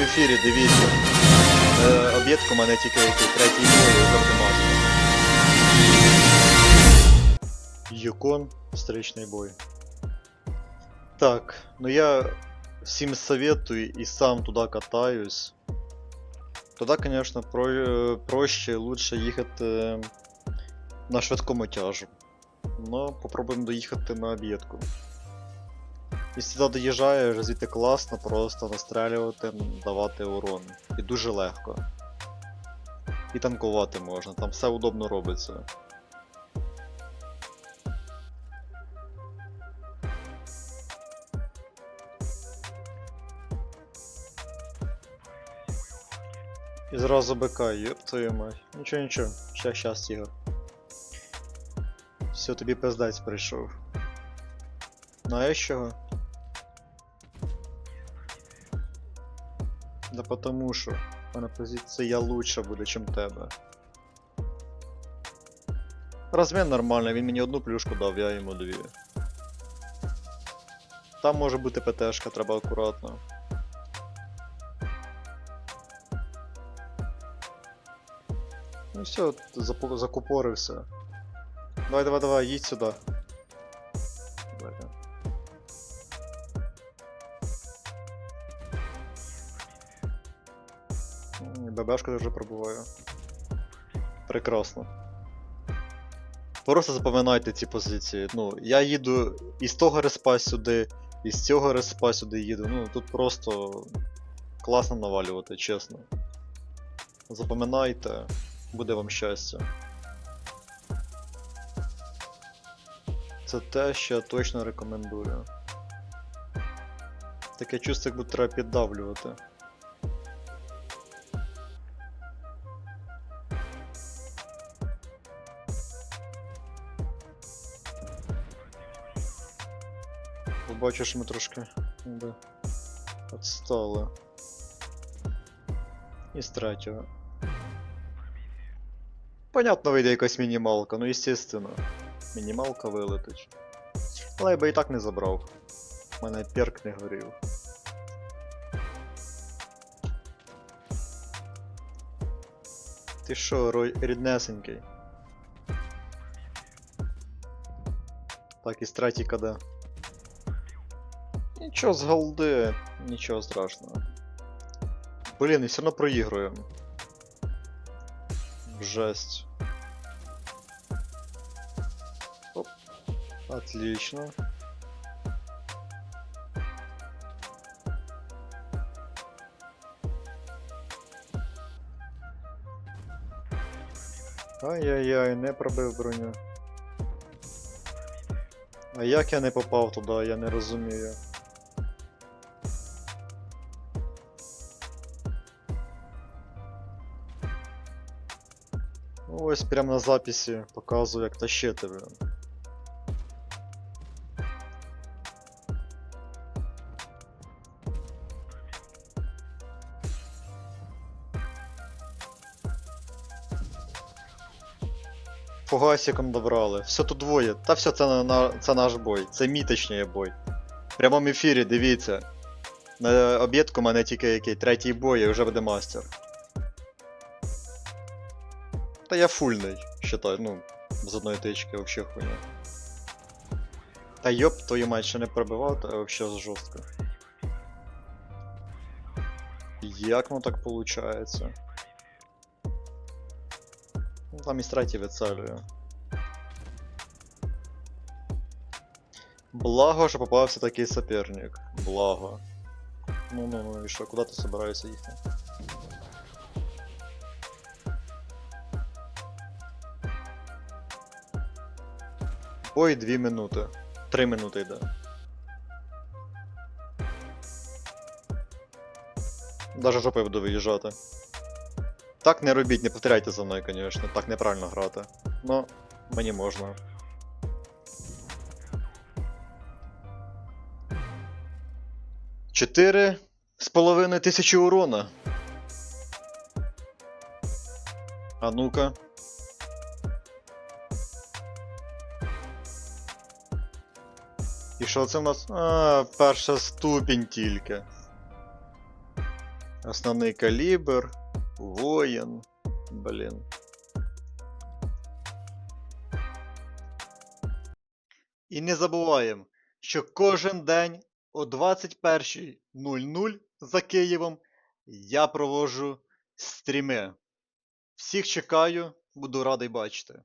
ефірі, дивіться. Е, об'єдку мене тільки який третій бой завжди. Юкон, встречний бой. Так, ну я всім советую і сам туди катаюсь. Туди, конечно, про, е, проще, лучше їхати на швидкому тяжу. Но попробуємо доїхати на об'єдку. Якщо туди доїжджаєш, звідти класно, просто настрелювати, давати урон. І дуже легко. І танкувати можна, там все удобно робиться. І зразу БК, ёб твою мать. Нічого, нічого, щас, щас, Ігор. Все, тобі пиздець прийшов. Знаєш чого? Да потому що в мене позиція лучше буде, чим тебе. Розмін нормальний, він мені одну плюшку дав, я йому дві. Там може бути ПТшка, треба акуратно. Ну все, закупорився. Давай, давай, давай, їдь сюди. ББшка вже пробуваю. Прекрасно. Просто запам'ятайте ці позиції. Ну, я їду із того респа сюди, із цього респа сюди їду. Ну, тут просто класно навалювати, чесно. Запам'ятайте, буде вам щастя. Це те, що я точно рекомендую. Таке чувство, як будто треба піддавлювати. Бачу, що ми трошки якби, відстали. І з. Понятно, вийде якась мінімалка, ну естественно. Мінімалка вилетить. Але я би і так не забрав. У мене перк не горів. Ти що, ріднесенький? Так, і з третій КД. Нічого з голди, нічого страшного. Блін, і все одно проігруємо. Жесть. Оп. Отлично. Ай-яй-яй, не пробив броню. А як я не попав туди, я не розумію. Ось прямо на записі показую, як тащити, блін. Фугасиком добрали. Все тут двоє. Та все, це, на, це наш бой. Це міточний бой. В прямому ефірі, дивіться. На об'єдку мене тільки який третій бой і вже буде мастер. Та я фульний, считай, ну, з одної тички вообще хуйня. Та йоп, твою мать ще не пробивав, то вообще жорстко. Як ну так получается? Ну там із третій вицелює. Благо, що попався такий соперник. Благо. Ну ну ну і що, куди ти собираєшся їхати? Ой, 2 минути. 3 минути йде. Даже жопою буду виїжджати. Так не робіть, не повторяйте за мною, звісно, так неправильно грати. Ну, мені можна. Чотири з половиною тисячі урона. А ну-ка. І що це в нас? А, перша ступінь тільки. Основний калібр, воїн. Блін. І не забуваємо, що кожен день о 21.00 за Києвом я проводжу стріми. Всіх чекаю, буду радий бачити.